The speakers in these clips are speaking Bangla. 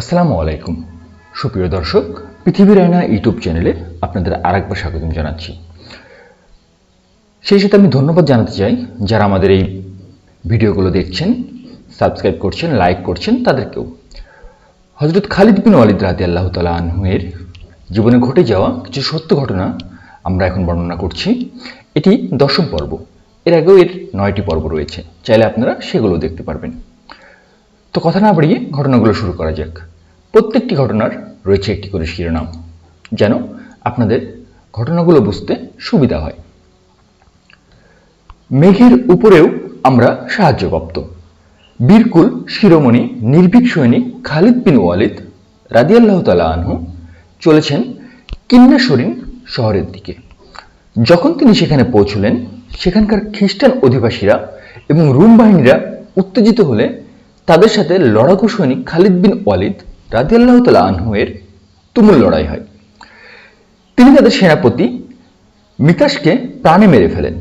আসসালামু আলাইকুম। সুপ্রিয় দর্শক পৃথিবীর আয়না ইউটিউব চ্যানেলে আপনাদের আরেকবার স্বাগতম জানাচ্ছি। সেই সাথে আমি ধন্যবাদ জানাতে চাই যারা আমাদের এই ভিডিওগুলো দেখছেন, সাবস্ক্রাইব করছেন, লাইক করছেন, তাদেরকেও। হজরত খালিদ বিন ওয়ালিদ রাতে আল্লাহ তালা আনহুয়ের জীবনে ঘটে যাওয়া কিছু সত্য ঘটনা আমরা এখন বর্ণনা করছি। এটি দশম পর্ব। এর আগেও এর নয়টি পর্ব রয়েছে। চাইলে আপনারা সেগুলো দেখতে পারবেন। তো কথা না বাড়িয়ে ঘটনাগুলো শুরু করা যাক। প্রত্যেকটি ঘটনার রয়েছে একটি করে শিরোনাম, যেন আপনাদের ঘটনাগুলো বুঝতে সুবিধা হয়। মেঘের উপরেও আমরা সাহায্যপ্রাপ্ত। বীরকুল, শিরোমণি, নির্ভীক সৈনিক খালিদ বিন ওয়ালিদ রাদিয়াল্লাহ তালা আনহু চলেছেন কিন্নাসরিন শহরের দিকে। যখন তিনি সেখানে পৌঁছলেন, সেখানকার খ্রিস্টান অধিবাসীরা এবং রুম বাহিনীরা উত্তেজিত হলে তাদের সাথে লড়াকু সৈনিক খালিদ বিন ওয়ালিদ রাদিয়াল্লাহ তালা আনহুয়ের তুমুল লড়াই হয়। তিনি তাদের সেনাপতি মিতাসকে প্রাণে মেরে ফেলেন।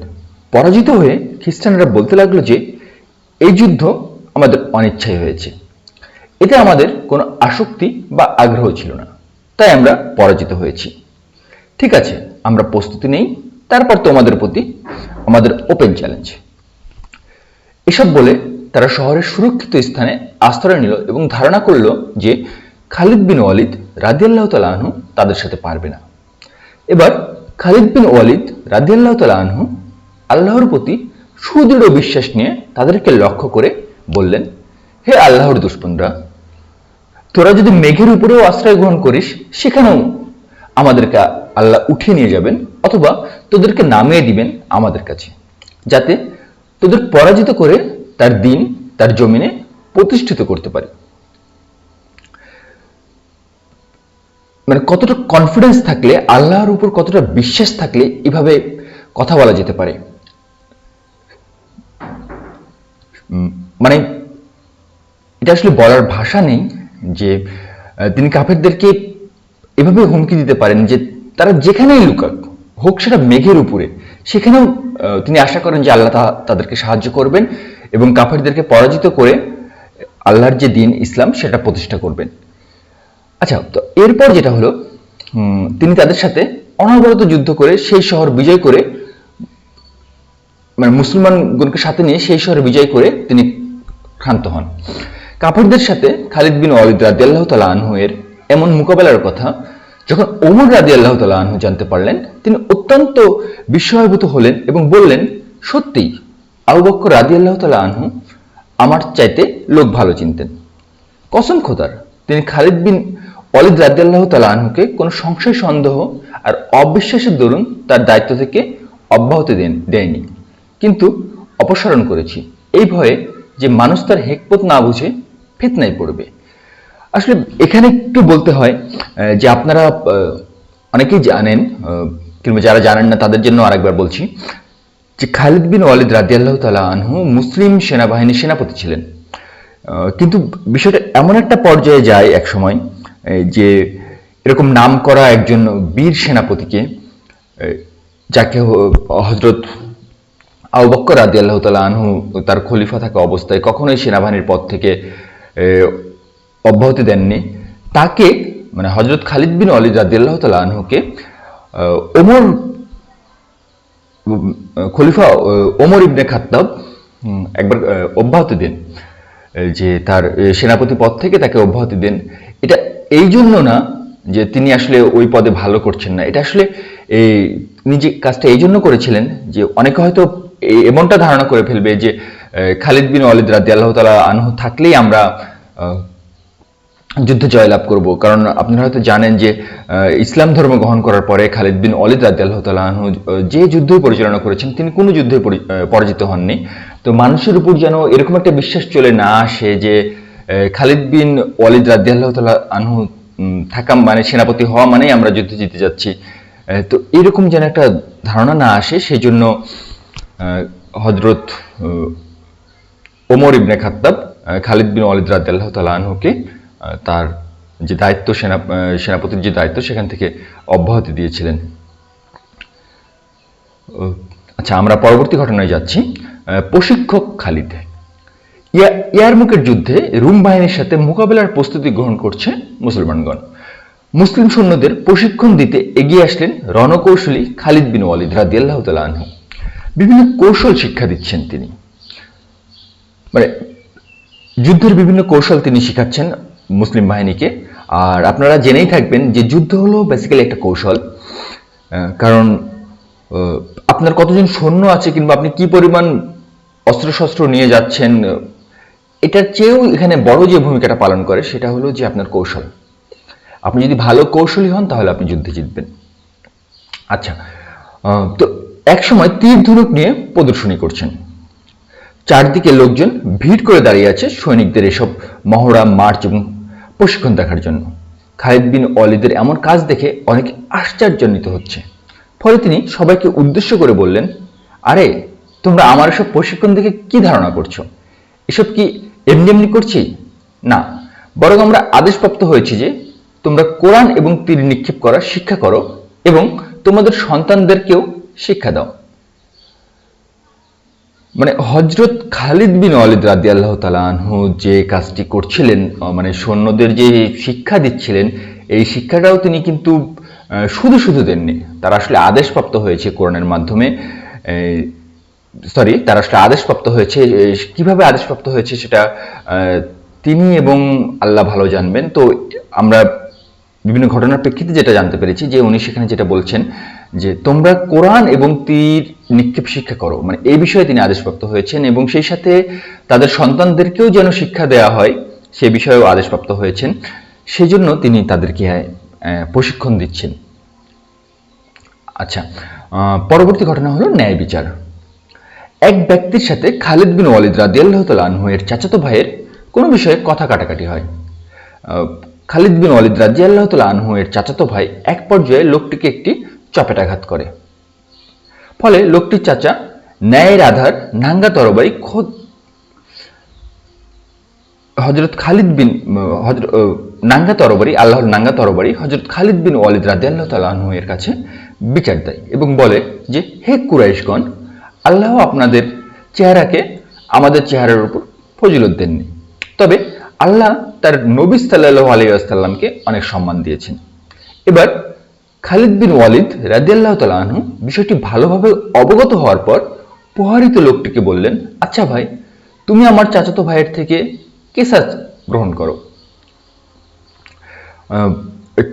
পরাজিত হয়ে খ্রিস্টানরা বলতে লাগল যে, এই যুদ্ধ আমাদের অনিচ্ছাই হয়েছে। এতে আমাদের কোনো আসক্তি বা আগ্রহ ছিল না। তাই আমরা পরাজিত হয়েছি। ঠিক আছে, আমরা প্রস্তুতি নেই, তারপর তোমাদের প্রতি আমাদের ওপেন চ্যালেঞ্জ এসব বলে তারা শহরের সুরক্ষিত স্থানে আশ্রয় নিল এবং ধারণা করল যে খালিদ বিন ওয়ালিদ রাদিয়াল্লাহ তালা আনহু তাদের সাথে পারবে না। এবার খালিদ বিন ওয়ালিদ রাদিয়াল্লাহ তালা আনহু আল্লাহর প্রতি সুদৃঢ় বিশ্বাস নিয়ে তাদেরকে লক্ষ্য করে বললেন, হে আল্লাহর দুশ্মনরা, তোরা যদি মেঘের উপরেও আশ্রয় গ্রহণ করিস, সেখানেও আমাদেরকে আল্লাহ উঠিয়ে নিয়ে যাবেন অথবা তোদেরকে নামিয়ে দিবেন আমাদের কাছে, যাতে তোদের পরাজিত করে তার দিন, তার জমিনে প্রতিষ্ঠিত করতে পারি। মানে কতটা কনফিডেন্স থাকলে, আল্লাহর উপর কতটা বিশ্বাস থাকলে এভাবে কথা বলা যেতে পারে। মানে এটা আসলে বলার ভাষা নেই যে তিনি কাফেরদেরকে এভাবে হুমকি দিতে পারেন যে, তারা যেখানেই লুকাক, হোক সেটা মেঘের উপরে, সেখানেও তিনি আশা করেন যে আল্লাহ তাদেরকে সাহায্য করবেন। এবং কাফেরদেরকে পরাজিত করে আল্লাহর যে দিন ইসলাম, সেটা প্রতিষ্ঠা করবেন। আচ্ছা তো এরপর যেটা হলো তিনি তাদের সাথে অনবরত যুদ্ধ করে সেই শহর বিজয় করে মানে মুসলমানগণকে সাথে নিয়ে সেই শহরে বিজয় করে তিনি ক্ষান্ত হন। কাপড়দের সাথে খালিদ বিন অলিদ রাজি আল্লাহ তালা আনহু এর এমন মোকাবেলার কথা, যখন ওমর রাজি আল্লাহ তালা আনহু জানতে পারলেন, তিনি অত্যন্ত বিস্ময়ভূত হলেন এবং বললেন, সত্যিই আবু বক্কর রাজি আল্লাহ তালা আনহু আমার চাইতে লোক ভালো চিনতেন। কসম খোদার, তিনি খালিদ বিন অলিদ রাদিয়াল্লাহ তালা আনহুকে কোনো সংশয়, সন্দেহ আর অবিশ্বাসের দরুন তার দায়িত্ব থেকে অব্যাহতি দেন, দেয়নি। কিন্তু অপসারণ করেছি। এই ভয়ে যে মানুষ তার হেকপথ না বুঝে ফিতনায় পড়বে। আসলে এখানে একটু বলতে হয় যে আপনারা অনেকেই জানেন কিংবা যারা জানেন না তাদের জন্য আরেকবার বলছি যে খালিদ বিন ওয়ালিদ রাদিয়াল্লাহ তালা আনহু মুসলিম সেনাবাহিনীর সেনাপতি ছিলেন। কিন্তু বিষয়টা এমন একটা পর্যায়ে যায় এক সময় যে এরকম নাম করা একজন বীর সেনাপতিকে যাকে হজরত আবু বক্কর রাদি আল্লাহ তালা আনহু তার খলিফা থাকা অবস্থায় কখনোই সেনাবাহিনীর পদ থেকে অব্যাহতি দেননি। তাকে মানে হজরত খালিদ বিন অলিদ রাদি আল্লাহ তালা আনহুকে ওমর খলিফা ওমর ইবনে খাত্তাব একবার অব্যাহতি দেন যে তার সেনাপতি পদ থেকে তাকে অব্যাহতি দেন। এটা এই জন্য না যে তিনি আসলে ওই পদে ভালো করছেন না। এটা আসলে এই যে কাজটা এই জন্য করেছিলেন যে অনেকে হয়তো এমনটা ধারণা করে ফেলবে যে খালিদ বিন ওয়ালিদ রাদি আল্লাহ তালা আনহ থাকলেই আমরা যুদ্ধে জয়লাভ করব। কারণ আপনারা হয়তো জানেন যে ইসলাম ধর্ম গ্রহণ করার পরে খালিদ বিন অলিদ রাদিয়াল্লাহু তাআলা আনহু যে যুদ্ধ পরিচালনা করেছেন, তিনি কোনো যুদ্ধে পরি- পরাজিত হননি। তো মানুষের উপর যেন এরকম একটা বিশ্বাস চলে না আসে যে খালিদ বিন ওয়ালিদ রাদিয়াল্লাহু তাআলা আনহু থাকা মানে সেনাপতি হওয়া মানেই আমরা যুদ্ধে জিতে যাচ্ছি। তো এরকম যেন একটা ধারণা না আসে সেই জন্য হজরত ওমর ইবনে খাত্তাব খালিদ বিন ওয়ালিদ রাদিয়াল্লাহু তাআলা আনহুকে তার যে দায়িত্ব সেনা সেনাপতির যে দায়িত্ব সেখান থেকে অব্যাহতি দিয়েছিলেন। আচ্ছা আমরা পরবর্তী ঘটনায় যাচ্ছি। প্রশিক্ষক খালিদ। ইয়া- ইয়ারমুকের যুদ্ধে রুম বাহিনীর সাথে মোকাবেলার প্রস্তুতি গ্রহণ করছে মুসলমানগণ। মুসলিম সৈন্যদের প্রশিক্ষণ দিতে এগিয়ে আসলেন রণকৌশলী খালিদ বিন ওয়ালিদ রাদিয়াল্লাহু তাআলা আনহু। বিভিন্ন কৌশল শিক্ষা দিচ্ছেন তিনি। মানে যুদ্ধের বিভিন্ন কৌশল তিনি শেখাচ্ছেন। মুসলিম বাহিনীকে। আর আপনারা জেনেই থাকবেন যে যুদ্ধ হলো বেসিক্যালি একটা কৌশল। কারণ আপনার কতজন সৈন্য আছে কিংবা আপনি কি পরিমাণ অস্ত্রশস্ত্র নিয়ে যাচ্ছেন, এটার চেয়েও এখানে বড় যে ভূমিকাটা পালন করে সেটা হলো যে আপনার কৌশল। আপনি যদি ভালো কৌশলী হন, তাহলে আপনি যুদ্ধে জিতবেন। আচ্ছা তো এক সময় তীর ধনুক নিয়ে প্রদর্শনী করছেন। চারদিকে লোকজন ভিড় করে দাঁড়িয়ে আছে সৈনিকদের এসব মহড়া, মার্চ এবং প্রশিক্ষণ দেখার জন্য। খালিদ বিন অলিদের এমন কাজ দেখে অনেক আশ্চর্যান্বিত হচ্ছে। ফলে তিনি সবাইকে উদ্দেশ্য করে বললেন, আরে, তোমরা আমার এসব প্রশিক্ষণ দেখে কি ধারণা করছ? এসব কি এমনি এমনি করছি? না, বরং আমরা আদেশপ্রাপ্ত হয়েছি যে, তোমরা কোরআন এবং তীর নিক্ষেপ করার শিক্ষা করো এবং তোমাদের সন্তানদেরকেও শিক্ষা দাও। মানে হজরত খালিদ বিন ওয়ালিদ রাদি আল্লাহ আনহু যে কাজটি করছিলেন মানে সৈন্যদের যে শিক্ষা দিচ্ছিলেন, এই শিক্ষাটাও তিনি কিন্তু শুধু শুধু দেননি। তারা আসলে আদেশপ্রাপ্ত হয়েছে কোরআনের মাধ্যমে। সরি তারা আসলে আদেশপ্রাপ্ত হয়েছে কীভাবে আদেশপ্রাপ্ত হয়েছে সেটা তিনি এবং আল্লাহ ভালো জানবেন। তো আমরা বিভিন্ন ঘটনার প্রেক্ষিতে যেটা জানতে পেরেছি যে উনি সেখানে যেটা বলছেন যে তোমরা কোরআন এবং তীর নিক্ষেপ শিক্ষা করো। মানে এই বিষয়ে তিনি আদেশপ্রাপ্ত হয়েছেন এবং সেই সাথে তাদের সন্তানদেরকেও যেন শিক্ষা দেওয়া হয় সে বিষয়েও আদেশপ্রাপ্ত হয়েছেন। সেজন্য তিনি তাদেরকে আহ, প্রশিক্ষণ দিচ্ছেন। আচ্ছা পরবর্তী ঘটনা হলো ন্যায় বিচার। এক ব্যক্তির সাথে খালিদ বিন ওয়ালিদ রাদিয়াল্লাহু তাআলা আনহু এর চাচাতো ভাইয়ের কোনো বিষয়ে কথা কাটাকাটি হয়। খালিদ বিন ওয়ালিদ রাদিয়াল্লাহু তাআলা আনহু এর চাচাতো ভাই এক পর্যায়ে লোকটিকে একটি চপেটাঘাত করে। ফলে লোকটির চাচা ন্যায়ের আধার নাঙ্গা তরবারি খোদ হজরত খালিদ বিন হজরত নাঙ্গা তরবারি, আল্লাহর নাঙ্গা তরবারি হজরত খালিদ বিন ওয়ালিদ রাদিয়াল্লাহু তাআলা এর কাছে বিচার দেয় এবং বলে যে, হে কুরাইশগণ, আল্লাহ আপনাদের চেহারাকে আমাদের চেহারার উপর ফজিলত দেননি। তবে আল্লাহ তার নবী সাল্লাল্লাহু আলাইহি ওয়াসাল্লামকে অনেক সম্মান দিয়েছেন। এবার খালিদ বিন ওয়ালিদ রাদিয়াল্লাহু তাআলা আনহু বিষয়টি ভালোভাবে অবগত হওয়ার পর প্রহারিত লোকটিকে বললেন আচ্ছা ভাই, তুমি আমার চাচাতো ভাইয়ের থেকে কেসাস গ্রহণ করো।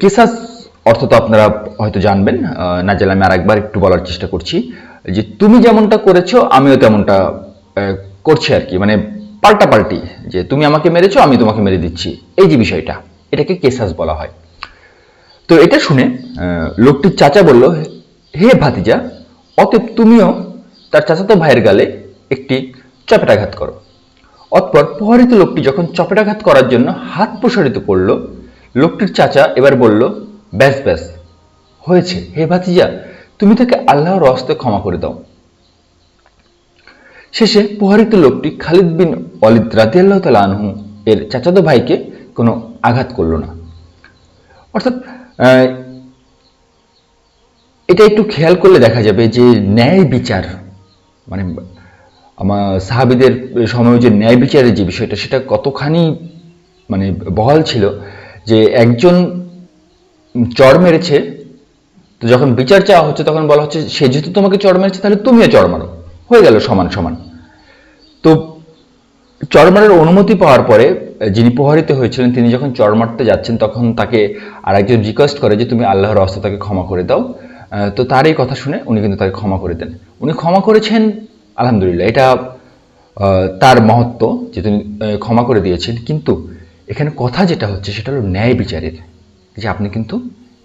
কেসাস অর্থ তো আপনারা হয়তো জানবেন না জানলে আমি আরেকবার একটু বলার চেষ্টা করছি, যে তুমি যেমনটা করেছ, আমিও তেমনটা করছি আর কি মানে পাল্টা পাল্টি যে তুমি আমাকে মেরেছো, আমি তোমাকে মেরে দিচ্ছি, এই যে বিষয়টা, এটাকে কেসাস বলা হয়। তো এটা শুনে লোকটির চাচা বলল, হে ভাতিজা, অতএব তুমিও তার চাচাতো ভাইয়ের গালে একটি চপেটাঘাত করো। অতপর প্রহরিত লোকটি যখন চপেটাঘাত করার জন্য হাত প্রসারিত করল, লোকটির চাচা এবার বলল, ব্যাস ব্যাস, হয়েছে। হে ভাতিজা, তুমি তাকে আল্লাহর হস্তে ক্ষমা করে দাও। শেষে প্রহরিত লোকটি খালিদ বিন অলিদ রাদিয়াল্লাহ তালা আনহু এর চাচাতো ভাইকে কোনো আঘাত করল না। অর্থাৎ এটা একটু খেয়াল করলে দেখা যাবে যে ন্যায় বিচার মানে আমার সাহাবিদের সময় যে ন্যায় বিচারের যে বিষয়টা, সেটা কতখানি মানে বহাল ছিল যে একজন চর মেরেছে, তো যখন বিচার চাওয়া হচ্ছে তখন বলা হচ্ছে, সে যেহেতু তোমাকে চর মেরেছে, তাহলে তুমিও চর মারো। হয়ে গেল সমান সমান। তো চর মারার অনুমতি পাওয়ার পরে, যিনি প্রহারিত হয়েছিলেন, তিনি যখন চর মারতে যাচ্ছেন, তখন তাকে আর একজন রিকোয়েস্ট করে যে, তুমি আল্লাহর রাস্তা তাকে ক্ষমা করে দাও। তো তার এই কথা শুনে উনি কিন্তু তাকে ক্ষমা করে দেন। উনি ক্ষমা করেছেন, আলহামদুলিল্লাহ। এটা তার মহত্ব যে, তিনি ক্ষমা করে দিয়েছেন। কিন্তু এখানে কথা যেটা হচ্ছে, সেটা হলো ন্যায় বিচারের, যে আপনি কিন্তু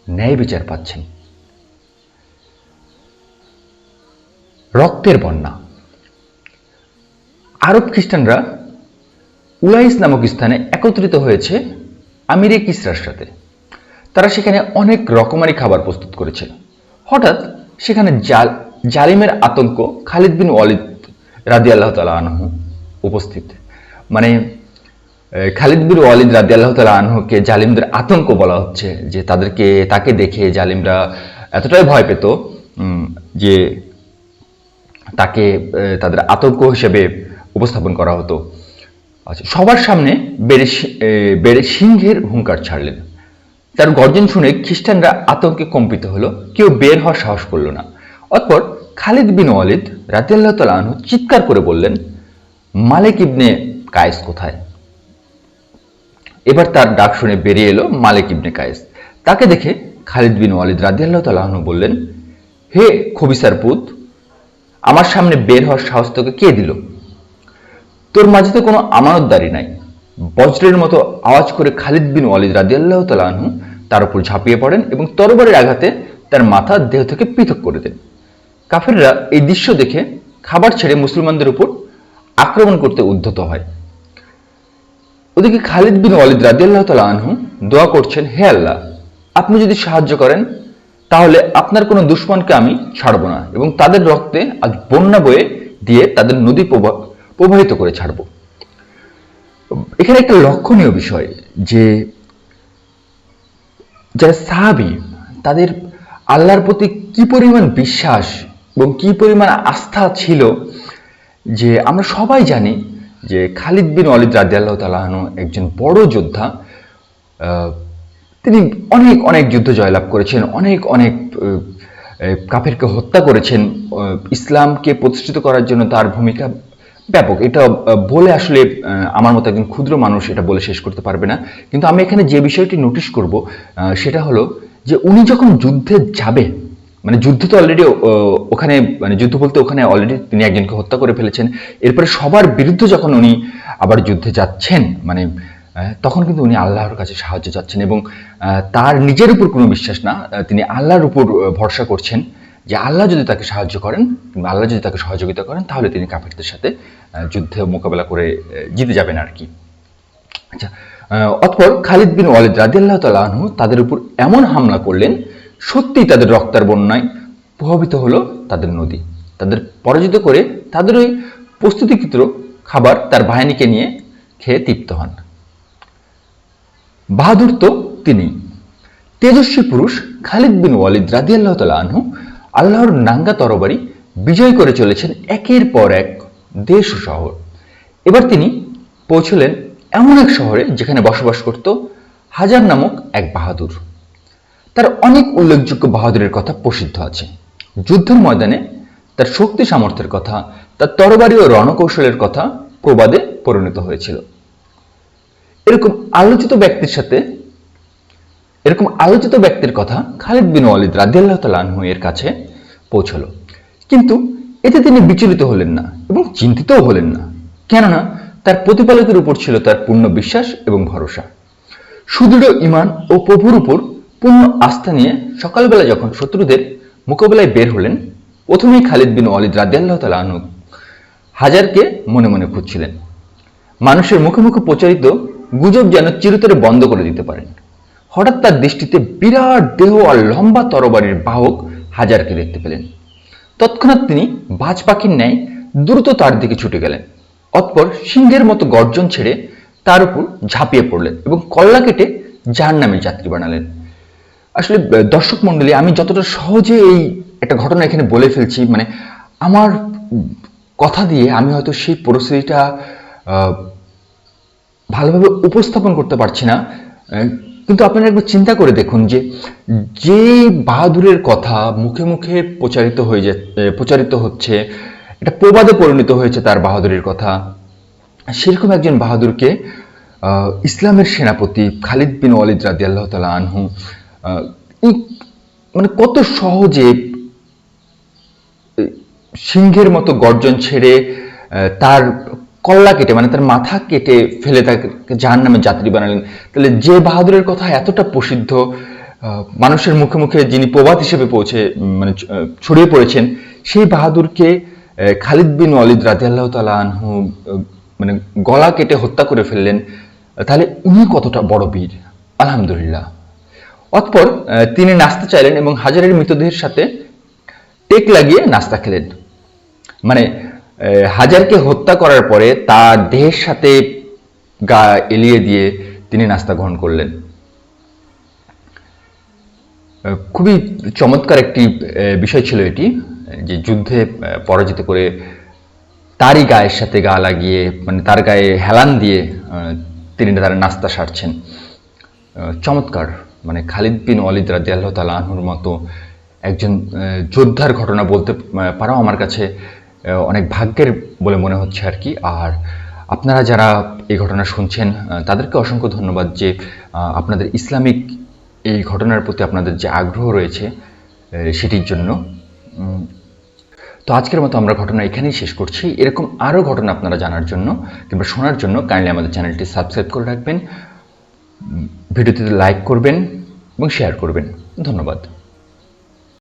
ন্যায় বিচার পাচ্ছেন। রক্তের বন্যা। আরব খ্রিস্টানরা উলাইস নামক স্থানে একত্রিত হয়েছে আমিরে কিসরার সাথে। তারা সেখানে অনেক রকমারি খাবার প্রস্তুত করেছিল হঠাৎ সেখানে জাল জালিমের আতঙ্ক খালিদ বিন ওয়ালিদ রাদি আল্লাহ তালা আনহু উপস্থিত। মানে খালিদ বিন ওয়ালিদ রাদি আল্লাহ তালা আনহুকে জালিমদের আতঙ্ক বলা হচ্ছে যে তাদেরকে তাকে দেখে জালিমরা এতটাই ভয় পেত যে তাকে তাদের আতঙ্ক হিসেবে উপস্থাপন করা হতো। আচ্ছা সবার সামনে বেড়ে বেড়ে সিংহের হুঙ্কার ছাড়লেন। তার গর্জন শুনে খ্রিস্টানরা আতঙ্কে কম্পিত হলো, কেউ বের হওয়ার সাহস করল না। অতপর খালিদ বিন ওয়ালিদ রাজিয়াল্লাহ তালা আনহু চিৎকার করে বললেন, মালিক ইবনে কায়েস কোথায়? এবার তার ডাক শুনে বেরিয়ে এলো মালিক ইবনে কায়েস। তাকে দেখে খালিদ বিন ওয়ালিদ রাজিয়াল্লাহ তালাহনু বললেন, হে খবিসার পুত, আমার সামনে বের হওয়ার সাহস তোকে কে দিল? তোর মাঝে তো কোনো আমানতদারি নাই। বজ্রের মতো আওয়াজ করে খালিদ বিন ওয়ালিদ রাজিয়াল্লাহ তালাহনু তার উপর ঝাঁপিয়ে পড়েন এবং তরবারের আঘাতে তার মাথা দেহ থেকে পৃথক করে দেন। কাফেররা এই দৃশ্য দেখে খাবার ছেড়ে মুসলমানদের উপর আক্রমণ করতে উদ্ধত হয়। ওদিকে খালিদ বিন ওয়ালিদ রাদিয়াল্লাহু তাআলা আনহু দোয়া করছেন, হে আল্লাহ, আপনি যদি সাহায্য করেন, তাহলে আপনার কোনো দুশ্মনকে আমি ছাড়ব না এবং তাদের রক্তে আজ বন্যা বয়ে দিয়ে তাদের নদী প্রবা- প্রবাহিত করে ছাড়ব। এখানে একটা লক্ষণীয় বিষয় যে, যারা সাহাবি, তাদের আল্লাহর প্রতি কি পরিমাণ বিশ্বাস এবং কি পরিমাণ আস্থা ছিল যে, আমরা সবাই জানি যে খালিদ বিন ওয়ালিদ রাদিয়াল্লাহ তালাহনু একজন বড় যোদ্ধা। তিনি অনেক অনেক যুদ্ধ জয়লাভ করেছেন, অনেক অনেক কাফেরকে হত্যা করেছেন। ইসলামকে প্রতিষ্ঠিত করার জন্য তার ভূমিকা ব্যাপক। এটা বলে আসলে আমার মতো একজন ক্ষুদ্র মানুষ এটা বলে শেষ করতে পারবে না। কিন্তু আমি এখানে যে বিষয়টি নোটিশ করব সেটা হলো যে উনি যখন যুদ্ধে যাবে মানে যুদ্ধ তো অলরেডি ওখানে মানে যুদ্ধ বলতে ওখানে অলরেডি তিনি একজনকে হত্যা করে ফেলেছেন। এরপরে সবার বিরুদ্ধে যখন উনি আবার যুদ্ধে যাচ্ছেন মানে তখন কিন্তু উনি আল্লাহর কাছে সাহায্য চাচ্ছেন এবং তার নিজের উপর কোনো বিশ্বাস না তিনি আল্লাহর উপর ভরসা করছেন। যে আল্লাহ যদি তাকে সাহায্য করেন, কিংবা আল্লাহ যদি তাকে সহযোগিতা করেন, তাহলে তিনি কাফেরদের সাথে যুদ্ধে মোকাবেলা করে জিতে যাবেন আর কি। আচ্ছা অতঃপর খালিদ বিন ওয়ালিদ রাদিয়াল্লাহু তাআলা আনহু তাদের উপর এমন হামলা করলেন সত্যি তাদের রক্তার বন্যায় প্রভাবিত হলো তাদের নদী। তাদের পরাজিত করে তাদের ওই প্রস্তুতিকৃত খাবার তার বাহিনীকে নিয়ে খেয়ে তৃপ্ত হন। বাহাদুর তো তিনি। তেজস্বী পুরুষ খালিদ বিন ওয়ালিদ রাদিয়াল্লাহ তাআলা আনহু আল্লাহর নাঙ্গা তরবারি বিজয় করে চলেছেন একের পর এক দেশ ও শহর। এবার তিনি পৌঁছলেন এমন এক শহরে যেখানে বসবাস করত হাজার নামক এক বাহাদুর। তার অনেক উল্লেখযোগ্য বাহাদুরের কথা প্রসিদ্ধ আছে। যুদ্ধের ময়দানে তার শক্তি সামর্থ্যের কথা, তার তরবারি ও রণকৌশলের কথা প্রবাদে পরিণত হয়েছিল। এরকম আলোচিত ব্যক্তির সাথে, এরকম আলোচিত ব্যক্তির কথা খালিদ বিন ওয়ালিদ রাদিয়াল্লাহু তাআলা এর কাছে পৌঁছলো। কিন্তু এতে তিনি বিচলিত হলেন না এবং চিন্তিতও হলেন না। কেননা তার প্রতিপালকের উপর ছিল তার পূর্ণ বিশ্বাস এবং ভরসা। সুদৃঢ় ইমান ও প্রভুর উপর পূর্ণ আস্থা নিয়ে সকালবেলা যখন শত্রুদের মোকাবেলায় বের হলেন, প্রথমেই খালিদ বিন ওয়ালিদ রাদিয়াল্লাহু তাআলা আনহু হাজারকে মনে মনে খুঁজছিলেন। মানুষের মুখে মুখে প্রচারিত গুজব যেন চিরতরে বন্ধ করে দিতে পারেন। হঠাৎ তার দৃষ্টিতে বিরাট দেহ আর লম্বা তরবারির বাহক হাজারকে দেখতে পেলেন। তৎক্ষণাৎ তিনি বাজ পাখির ন্যায় দ্রুত তার দিকে ছুটে গেলেন। অতপর সিংহের মতো গর্জন ছেড়ে তার উপর ঝাঁপিয়ে পড়লেন এবং কল্লা কেটে যার নামে যাত্রী বানালেন। আসলে দর্শক মন্ডলী আমি যতটা সহজে এই একটা ঘটনা এখানে বলে ফেলছি মানে আমার কথা দিয়ে আমি হয়তো সেই পরিস্থিতিটা ভালোভাবে উপস্থাপন করতে পারছি না। কিন্তু আপনারা একবার চিন্তা করে দেখুন যে যে বাহাদুরের কথা মুখে মুখে প্রচারিত হয়ে যা প্রচারিত হচ্ছে, এটা প্রবাদে পরিণত হয়েছে তার বাহাদুরের কথা, সেরকম একজন বাহাদুরকে ইসলামের সেনাপতি খালিদ বিন ওয়ালিদ রাদি আল্লাহ তালা আনহু মানে কত সহজে সিংহের মতো গর্জন ছেড়ে তার কল্লা কেটে মানে তার মাথা কেটে ফেলে তাকে জাহান নামে যাত্রী বানালেন। তাহলে যে বাহাদুরের কথা এতটা প্রসিদ্ধ মানুষের মুখে মুখে যিনি প্রবাদ হিসেবে পৌঁছে মানে ছড়িয়ে পড়েছেন, সেই বাহাদুরকে খালিদ বিন ওয়ালিদ রাজি আল্লাহ তালা আনহু মানে গলা কেটে হত্যা করে ফেললেন। তাহলে উনি কতটা বড় বীর? আলহামদুলিল্লাহ। অতপর তিনি নাস্তা চাইলেন এবং হাজারের মৃতদেহের সাথে টেক লাগিয়ে নাস্তা খেলেন। মানে হাজারকে হত্যা করার পরে তার দেহের সাথে গা এলিয়ে দিয়ে তিনি নাস্তা গ্রহণ করলেন। খুবই চমৎকার একটি বিষয় ছিল এটি, যে যুদ্ধে পরাজিত করে তারই গায়ের সাথে গা লাগিয়ে মানে তার গায়ে হেলান দিয়ে তিনি তার নাস্তা সারছেন। চমৎকার মানে খালিদ বিন ওয়ালিদ রাজি আল্লাহ তালা মতো একজন যোদ্ধার ঘটনা বলতে পারাও আমার কাছে অনেক ভাগ্যের বলে মনে হচ্ছে আর কি। আর আপনারা যারা এই ঘটনা শুনছেন তাদেরকে অসংখ্য ধন্যবাদ যে আপনাদের ইসলামিক এই ঘটনার প্রতি আপনাদের যে আগ্রহ রয়েছে সেটির জন্য। তো আজকের মতো আমরা ঘটনা এখানেই শেষ করছি। এরকম আরও ঘটনা আপনারা জানার জন্য কিংবা শোনার জন্য কাইন্ডলি আমাদের চ্যানেলটি সাবস্ক্রাইব করে রাখবেন ভিডিওটিতে লাইক করবেন এবং শেয়ার করবেন। ধন্যবাদ।